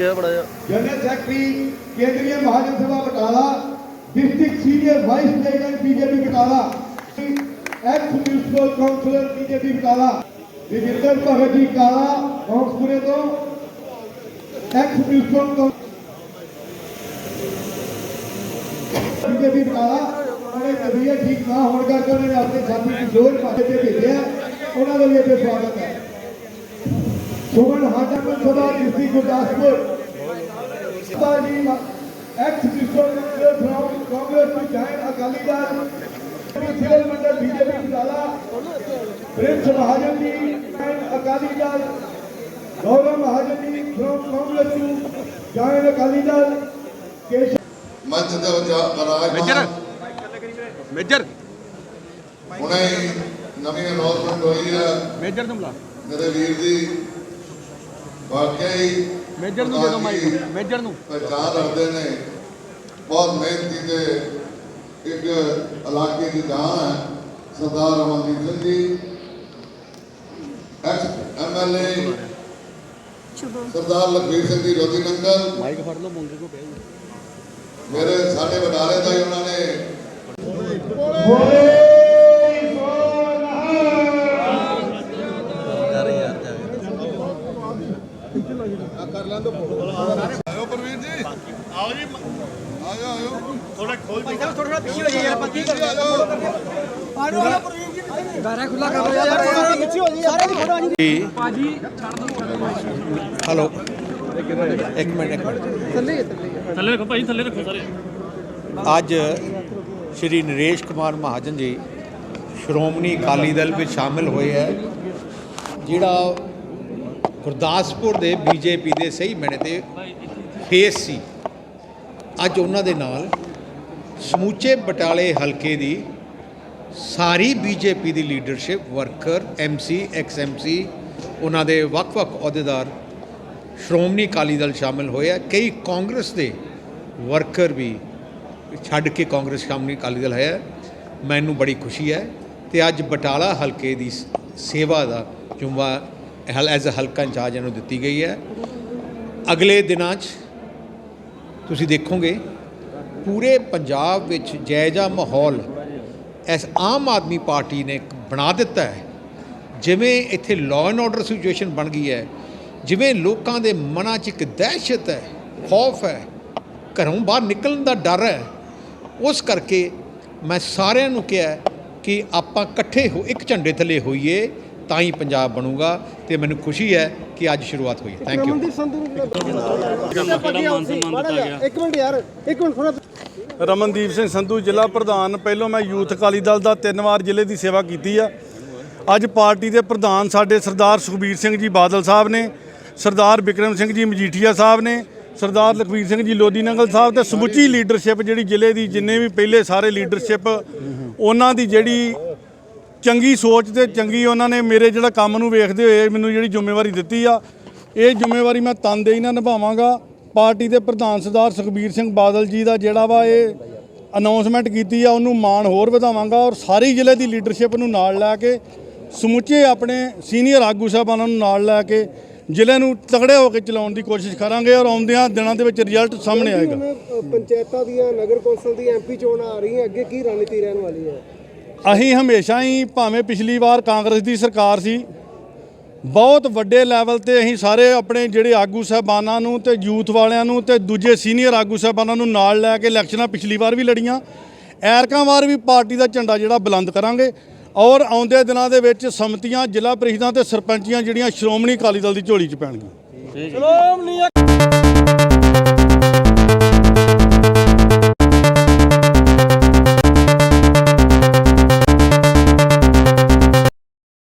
ਖਿੱਚਿਆ ਬੜਾ ਜਿਹਾ। General secretary Kendri Mahajan Sabha Batala, district senior vice president BJP Batala, ex municipal councillor BJP Batala Vijender Bhagat ji Kala ਕੌਂਸਪੁਰੇ ਤੋਂ ex municipal ਤੋਂ BJP Batala ਉਹਨੇ ਤਬੀਅਤ ਠੀਕ ਨਾ ਹੋਣ ਕਰਕੇ ਉਹਨੇ ਆਪਣੇ ਸਾਥੀ ਕਿਸ਼ੋਰ ਪਾਸੇ ਤੇ ਭੇਜਿਆ। ਉਹਨਾਂ ਦਾ ਵੀ ਇੱਥੇ ਸਵਾਗਤ ਹੈ। Suman ਹਾਟਮਨ Sabha district Gurdaspur Bali, ex-Christian from Congress to join Akali Dal, Civil Mandal BJP Dala, Prince Mahajan ji and Akali Dal, Gaurav Mahajan ji from Congress to join Akali Dal, Keshav ਮੰਚ ਦੇ ਵਿਚਾਰ major major ਹੁਣੇ ਨਵੀਂ announcement ਹੋਈ ਹੈ major ਬੁਲਾ ਮੇਰੇ ਵੀਰ ਦੀ ਵਾਕਿਆ ਹੀ ਮੇਜਰ ਨੂੰ ਦੇ ਦਿਓ ਮਾਈਕ ਮੇਜਰ ਨੂੰ। ਪਹਿਚਾਨ ਰੱਖਦੇ ਨੇ। ਬਹੁਤ ਮਿਹਨਤੀ ਤੇ ਇੱਕ ਇਲਾਕੇ ਦੀ ਜਾਨ ਹੈ ਸਰਦਾਰ Amandeep Singh ji. Ex MLA Sardar Lakhvir Singh ji Lodhi Nangal mic ਫੜ ਲਓ ਮੁੰਡੇ ਕੋ ਪਿਆ ਮੇਰੇ ਸਾਡੇ ਬਟਾਲੇ ਦਾ ਹੀ ਉਹਨਾਂ ਨੇ ਆਇਓ ਪ੍ਰਵੀਰ ਜੀ। ਆਓ ਜੀ। ਆਇਓ ਆਇਓ। ਥੋੜਾ ਖੋਲ ਥੋੜਾ ਥੋੜਾ ਪਿੱਛੇ ਹੋ ਜਾਈਏ ਆਪਾਂ ਕੀ ਹਲੋ। ਇੱਕ ਮਿੰਟ ਇੱਕ ਮਿੰਟ। ਥੱਲੇ ਰੱਖੋ ਭਾਈ ਥੱਲੇ ਰੱਖੋ ਸਾਰੇ। ਅੱਜ ਸ਼੍ਰੀ ਨਰੇਸ਼ ਕੁਮਾਰ ਮਹਾਜਨ ਜੀ ਸ਼੍ਰੋਮਣੀ ਅਕਾਲੀ ਦਲ ਵਿੱਚ ਸ਼ਾਮਿਲ ਹੋਏ ਹੈ ਜਿਹੜਾ ਗੁਰਦਾਸਪੁਰ ਦੇ ਬੀਜੇਪੀ ਦੇ ਸਹੀ ਮੈਨੇ ਤੇ ਫੇਸ ਸੀ। ਅੱਜ ਉਹਨਾਂ ਦੇ ਨਾਲ ਸਮੂਚੇ ਬਟਾਲੇ ਹਲਕੇ ਦੀ ਸਾਰੀ ਬੀਜੇਪੀ ਦੀ leadership worker MC ex MC ਉਹਨਾਂ ਦੇ ਵੱਖ-ਵੱਖ ਅਹੁਦੇਦਾਰ ਸ਼੍ਰੋਮਣੀ ਅਕਾਲੀ ਦਲ ਸ਼ਾਮਿਲ ਹੋਇਆ ਕਈ ਕਾਂਗਰਸ ਦੇ ਵਰਕਰ ਵੀ ਛੱਡ ਕੇ ਕਾਂਗਰਸ ਸ਼੍ਰੋਮਣੀ ਅਕਾਲੀ ਦਲ ਹੈ। ਮੈਨੂੰ ਬੜੀ ਖੁਸ਼ੀ ਹੈ ਤੇ ਅੱਜ ਬਟਾਲਾ ਹਲਕੇ ਦੀ ਸੇਵਾ ਦਾ ਜੁੰਮਾ ਹਲ ਐਜ਼ ਅ ਹਲਕਾ ਇੰਚਾਰਜ ਇਹਨੂੰ ਦਿੱਤੀ ਗਈ ਹੈ। ਅਗਲੇ ਦਿਨਾਂ 'ਚ ਤੁਸੀਂ ਦੇਖੋਗੇ, ਪੂਰੇ ਪੰਜਾਬ ਵਿੱਚ ਜਾਇਜ਼ਾ ਮਾਹੌਲ ਇਸ ਆਮ ਆਦਮੀ ਪਾਰਟੀ ਨੇ ਬਣਾ ਦਿੱਤਾ ਹੈ। ਜਿਵੇਂ ਇੱਥੇ ਲਾਅ ਐਂਡ ਆਰਡਰ ਸਿਚੁਏਸ਼ਨ ਬਣ ਗਈ ਹੈ, ਜਿਵੇਂ ਲੋਕਾਂ ਦੇ ਮਨਾਂ 'ਚ ਇੱਕ ਦਹਿਸ਼ਤ ਹੈ, ਖੌਫ ਹੈ, ਘਰੋਂ ਬਾਹਰ ਨਿਕਲਣ ਦਾ ਡਰ ਹੈ, ਉਸ ਕਰਕੇ ਮੈਂ ਸਾਰਿਆਂ ਨੂੰ ਕਿਹਾ ਕਿ ਆਪਾਂ ਇਕੱਠੇ ਹੋ, ਇੱਕ ਝੰਡੇ ਥੱਲੇ ਹੋਈਏ ਤਾਂ ਹੀ ਪੰਜਾਬ ਬਣੂਗਾ ਤੇ ਮੈਨੂੰ ਖੁਸ਼ੀ ਹੈ ਕਿ ਅੱਜ ਸ਼ੁਰੂਆਤ ਹੋਈ ਹੈ। ਥੈਂਕ ਯੂ ਕਿਹੜਾ ਮਾਨ ਸਨਮਾਨ ਦਿੱਤਾ ਗਿਆ। ਇੱਕ ਮਿੰਟ ਯਾਰ ਇੱਕ ਮਿੰਟ ਥੋੜਾ ਰਮਨਦੀਪ ਸਿੰਘ ਸੰਧੂ ਜ਼ਿਲ੍ਹਾ ਪ੍ਰਧਾਨ। ਪਹਿਲੋਂ ਮੈਂ ਯੂਥ ਅਕਾਲੀ ਦਲ ਦਾ ਤਿੰਨ ਵਾਰ ਜ਼ਿਲ੍ਹੇ ਦੀ ਸੇਵਾ ਕੀਤੀ ਆ। ਅੱਜ ਪਾਰਟੀ ਦੇ ਪ੍ਰਧਾਨ ਸਾਡੇ ਸਰਦਾਰ ਸੁਖਬੀਰ ਸਿੰਘ ਜੀ ਬਾਦਲ ਸਾਹਿਬ ਨੇ ਸਰਦਾਰ ਵਿਕਰਮ ਸਿੰਘ ਜੀ ਮਜੀਠੀਆ ਸਾਹਿਬ ਨੇ ਸਰਦਾਰ ਲਖਵੀਰ ਸਿੰਘ ਜੀ ਲੋਦੀ ਨੰਗਲ ਸਾਹਿਬ ਤੇ ਸਮੁੱਚੀ ਲੀਡਰਸ਼ਿਪ ਜਿਹੜੀ ਜ਼ਿਲ੍ਹੇ ਦੀ ਜਿੰਨੇ ਵੀ ਪਹਿਲੇ ਸਾਰੇ ਲੀਡਰਸ਼ਿਪ ਉਹਨਾਂ ਦੀ ਜਿਹੜੀ ਚੰਗੀ ਸੋਚ ਤੇ ਚੰਗੀ ਉਹਨਾਂ ਨੇ ਮੇਰੇ ਜਿਹੜਾ ਕੰਮ ਨੂੰ ਵੇਖਦੇ ਹੋਏ ਮੈਨੂੰ ਜਿਹੜੀ ਜ਼ਿੰਮੇਵਾਰੀ ਦਿੱਤੀ ਆ ਇਹ ਜ਼ਿੰਮੇਵਾਰੀ ਮੈਂ ਤਨਦੇਹੀ ਨਾਲ ਨਿਭਾਵਾਂਗਾ। ਪਾਰਟੀ ਦੇ ਪ੍ਰਧਾਨ ਸਰਦਾਰ ਸੁਖਬੀਰ ਸਿੰਘ ਬਾਦਲ ਜੀ ਦਾ ਜਿਹੜਾ ਵਾ ਇਹ ਅਨਾਉਂਸਮੈਂਟ ਕੀਤੀ ਆ ਉਹਨੂੰ ਮਾਣ ਹੋਰ ਵਧਾਵਾਂਗਾ ਔਰ ਸਾਰੀ ਜ਼ਿਲ੍ਹੇ ਦੀ ਲੀਡਰਸ਼ਿਪ ਨੂੰ ਨਾਲ ਲੈ ਕੇ ਸਮੁੱਚੇ ਆਪਣੇ ਸੀਨੀਅਰ ਆਗੂ ਸਾਹਿਬਾਨਾਂ ਨੂੰ ਨਾਲ ਲੈ ਕੇ ਜ਼ਿਲ੍ਹੇ ਨੂੰ ਤਗੜੇ ਹੋ ਕੇ ਚਲਾਉਣ ਦੀ ਕੋਸ਼ਿਸ਼ ਕਰਾਂਗੇ ਔਰ ਆਉਂਦਿਆਂ ਦਿਨਾਂ ਦੇ ਵਿੱਚ ਰਿਜ਼ਲਟ ਸਾਹਮਣੇ ਆਏਗਾ। ਪੰਚਾਇਤਾਂ ਦੀਆਂ ਨਗਰ ਕੌਂਸਲ ਦੀ ਐਮਪੀ ਚੋਣਾਂ ਆ ਰਹੀਆਂ ਅੱਗੇ ਕੀ ਰਣਨੀਤੀ ਰਹਿਣ ਵਾਲੀ ਹੈ? ਅਸੀਂ ਹਮੇਸ਼ਾ ਹੀ ਭਾਵੇਂ ਪਿਛਲੀ ਵਾਰ ਕਾਂਗਰਸ ਦੀ ਸਰਕਾਰ ਸੀ, ਬਹੁਤ ਵੱਡੇ ਲੈਵਲ ਤੇ ਅਸੀਂ ਸਾਰੇ ਆਪਣੇ ਜਿਹੜੇ ਆਗੂ ਸਾਹਿਬਾਨਾਂ ਨੂੰ ਤੇ ਯੂਥ ਵਾਲਿਆਂ ਨੂੰ ਤੇ ਦੂਜੇ ਸੀਨੀਅਰ ਆਗੂ ਸਾਹਿਬਾਨਾਂ ਨੂੰ ਨਾਲ ਲੈ ਕੇ ਇਲੈਕਸ਼ਨਾਂ ਪਿਛਲੀ ਵਾਰ ਵੀ ਲੜੀਆਂ। ਐਰਕਾਂ ਵਾਰ ਵੀ ਪਾਰਟੀ ਦਾ ਝੰਡਾ ਜਿਹੜਾ ਬੁਲੰਦ ਕਰਾਂਗੇ ਔਰ ਆਉਂਦੇ ਦਿਨਾਂ ਦੇ ਵਿੱਚ ਸਮਤੀਆਂ, ਜ਼ਿਲ੍ਹਾ ਪ੍ਰੀਸ਼ਦਾਂ ਤੇ ਸਰਪੰਚੀਆਂ ਜਿਹੜੀਆਂ ਸ਼੍ਰੋਮਣੀ ਅਕਾਲੀ ਦਲ ਦੀ ਝੋਲੀ 'ਚ ਪੈਣਗੀਆਂ। ਠੀਕ